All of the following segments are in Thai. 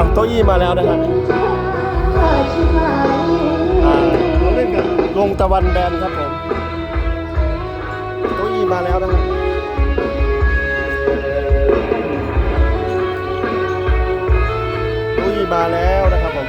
าวโต๊ะอี้มาแล้วนะครับอ่าเราเล่นกับลงตะวันแดนครับผมโต๊ะอี้มาแล้วนะครับโต๊ะอี้มาแล้วนะครับผม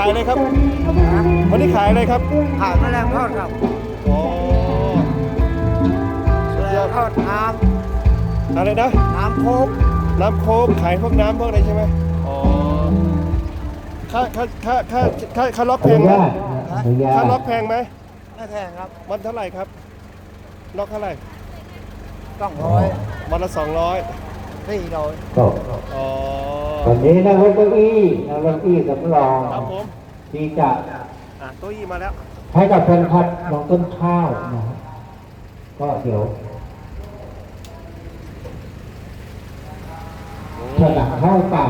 ขายอะไรครับ วันนี้ขายอะไรครับขายแมลงทอดครับโอ้แมลงทอดน้อะไรนะำน้ำโค้กน้ำโค้กขายพวกน้ำพวกอะไรใช่ไหมอ๋อ ค่าค่าค่าค่าค่าค่าล็อกแพงไหมค่าล็อกแพงไหมไม่แพงครับ วันเท่าไหร่ครับ ล็อกเท่าไหร่ต้องร้อยวันละสองร้อยสี่ร้อยก็อ๋อ วันนี้นั่งรถเก้าอี้นั่งรถเก้าอี้สำรองครับผมที่จะอะโต๊ะอี้มาแล้วให้กับแฟนคลับน้องต้นข้าวนะฮะก็เดี๋ยวผนังเข้าเปล่า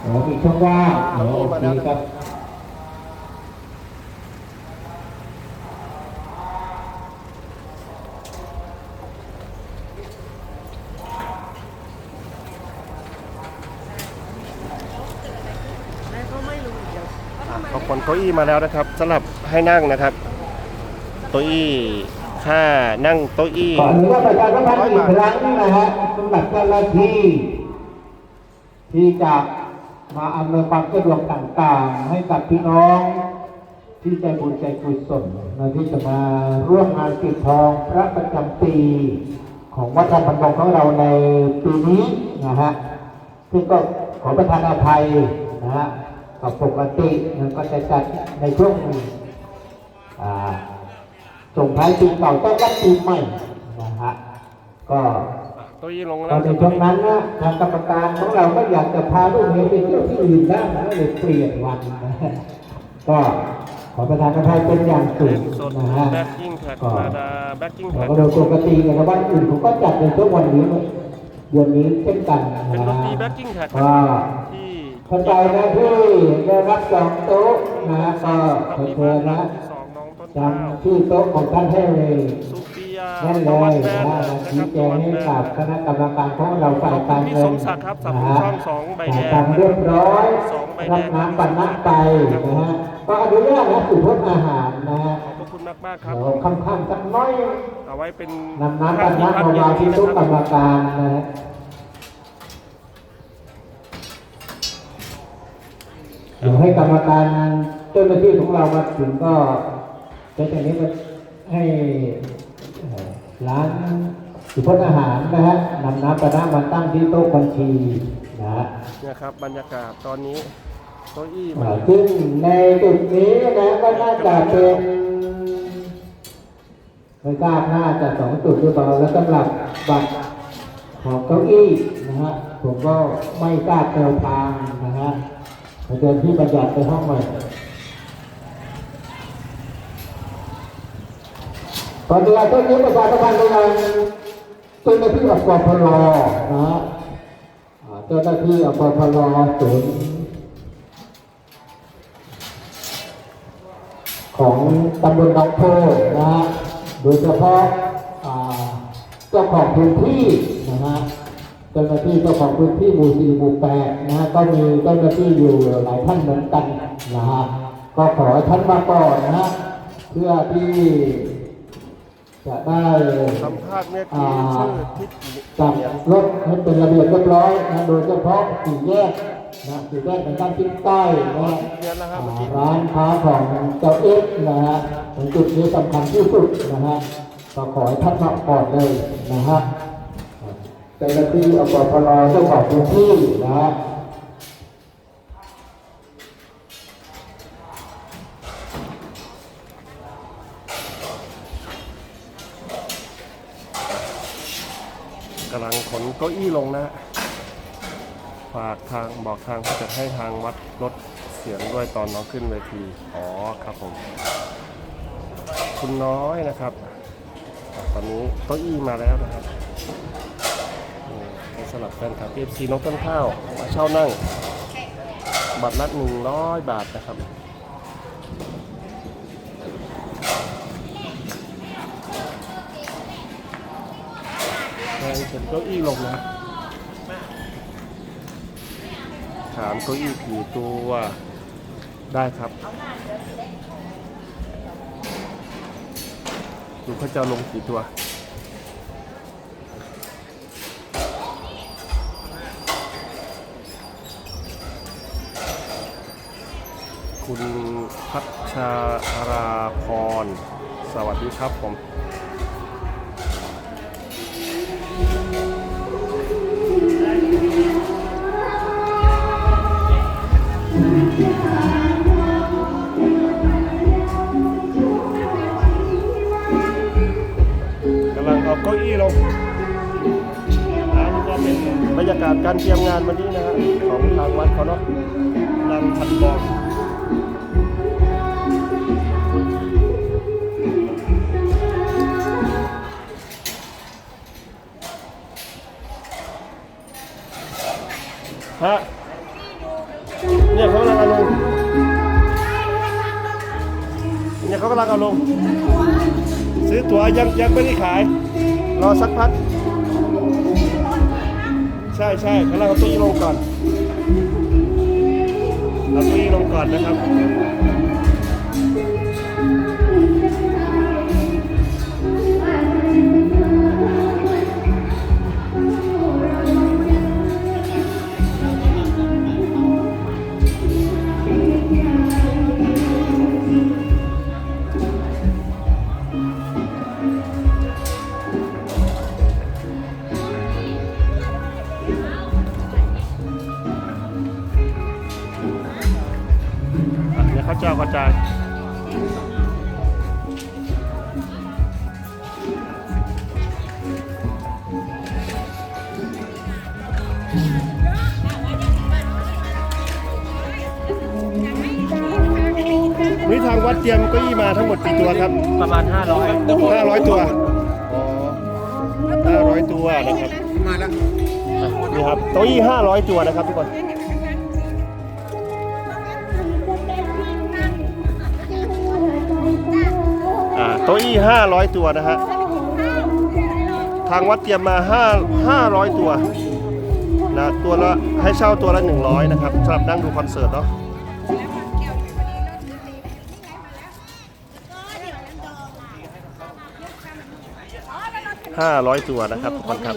เดี๋ยวมีช่องว่างเดี๋ยวโอเคครับ อะขออี้มาแล้วนะครับสำหรับให้นั่งนะครับโต๊ะอี้ค่านั่งโต๊ะอี้ขออนุญาตประชาสัมพันธ์อีกครั้งนะฮะสำหรับเจ้าหน้าที่ ที่จะมาอำนวยความสะดวกต่างๆ ให้กับพี่น้องที่ใจบุญใจกุศลนะที่จะมาร่วมงานปิดทองพระประจำปี ของวัดธรรมบันดงของเราในปีนี้นะฮะซึ่งก็ขอประทานอภัยนะฮะ ปกติมันก็จะจัดในช่วงอ่าส่งท้ายปีเก่าต้อนรับปีใหม่นะฮะก็โต๊ะอี้ลงตแล้อวนในช่วงนั้นนะทางกรรมการของเราก็อยากจะพาลูกเมียไปเที่ยวที่อื่นบ้างนะเลยเปลี่ยนวันนะฮะก็ขอประทานอภัยเป็นอย่างสูงสดนะฮะแบ็กกิ้งแท็กก็มาดาแบ็กกิ้งเราแท็กก็โดยปกติในวันอื่นผมก็จัดในช่วงวันนี้เดือนนี้เช่นกันนะเป็นฮะดนตรีแบ็กกิ้งแท็กก็ที่ เข้าใจนะที่ได้รับจองโต๊ะนะก็ขอมีเชิญบ้านะนสองน้องต้นข้าวจำชื่อโต๊ะของท่านให้เลยสุปิยาแน่นเลตะวันยแบนนะนะชี้ครับแจตะงวันให้แบนกับคณะกรรมการของเราฝ่ายการพี่เงิสนมศักดิ์ครับสับนะผมฮะช่องสองใบแดง ทำเรียบร้อยสองใบแดรับง น้ำปันน้ำไปนะฮะก็อนุญาตนะสุพจน์อาหารนะฮะขอบพระคุณมากมากๆครับ เดี๋ยวค่ำๆสักน้อย เอาไว้เป็นนำน้ำปันน้ำมาค่วางที่นะโต๊ะคกรรับรมการนะฮะเดี๋ยว ให้กรรมการเจ้าหน้าที่ของเรามาถึงก็จะจากนี้มาให้ร้านสุพจน์อาหารนะฮะนำน้ำปลาน้ำมาตั้งที่โต๊ะบัญชีนะฮะเนี่ยครับบรรยากาศตอนนี้โต๊ะอี้อ่ามาซึ่งในจุดนี้นะก็น่าจะเป็นไม่ทราบน่าจะสองจุดหรือเปล่าแล้วสำหรับบัตรของเก้าอี้นะฮะผมก็ไม่ทราบแนวทางนะฮะ เชิญที่ประหยัดไปห้องใหม่ตอนนี้ต้นนี้ประชาสัมพันธ์กำลังเจ้าหน้าที่อปพลนะฮะเจ้าหน้าที่อปพลศูนย์ของตำบลหนองโพนะฮะโดยเฉพาะเจ้าของพื้นที่นะฮะ เจ้าหน้าที่เจ้าของพื้นที่หมู่สี่หมู่แปดนะก็มีเจ้าหน้าที่อยู่หลายท่านเหมือนกันนะฮะก็ขอท่านมาก่อนนะฮะเพื่อที่จะได้สัมภาษณ์เมื่อกี้ชื่อทิศจับรถให้เป็นระเบียบเรียบร้อยนะโดยเฉพาะสี่แยกนะสี่แยกทางด้านทิศใต้นะฮะร้านค้าของเจ้าเอ็กนะฮะตรงจุดนี้สำคัญที่สุดนะฮะก็ขอให้ท่านมาก่อนเลยนะฮะ จ้าหน้าที่อปพลเจ้าของพื้นที่นะกำลังขนเก้าอี้ลงนะฝากทางบอกทางเขาจะให้ทางวัดลดเสียงด้วยตอนน้องขึ้นเวที อ๋อครับผม คุณน้อยนะครับ ตอนนี้เก้าอี้มาแล้วนะครับ สำหรับแฟนคลับ FC น้องต้นข้าวมาเช่านั่ง บัตรละ100 บาทนะครับแทงเข็นเก้าอี้ลงนะถามเก้าอี้ผีตัวได้ครับดูเขาจะเอาลงกี่ตัว คุณพัชราพร สวัสดีครับผมกำลังเอาเก้าอี้ลงนะนี่ก็เป็นบรรยากาศการเตรียมงานวันนี้นะฮะของทางวัดเขาเนาะนางพันบอง ฮะเนี่ยเขากำลังเอาลงเนี่ยเขากำลังเอาลง ซื้อตั๋วยังยังไม่ได้ขาย รอสักพัก ใช่ใช่กำลังเอาตู้ลงก่อน เอาตู้ลงก่อนนะครับ อะเดี๋ยวเขาจะเอากระจายนี่ทางวัดเตรียมเก้าอี้มาทั้งหมดกี่ตัวครับ ประมาณ 500 500 ตัว อ๋อ 500 ตัวนะครับ มาแล้ว นี่ครับเก้าอี้500 ตัวนะครับทุกคน โต๊ะอี้500 ตัวนะฮะ ทางวัดเตรียมมา5 500 ตัวนะตัวละให้เช่าตัวละ 100 นะครับสำหรับนั่งดูคอนเสิร์ตเนาะ500ตัวนะครับทุกคนครับ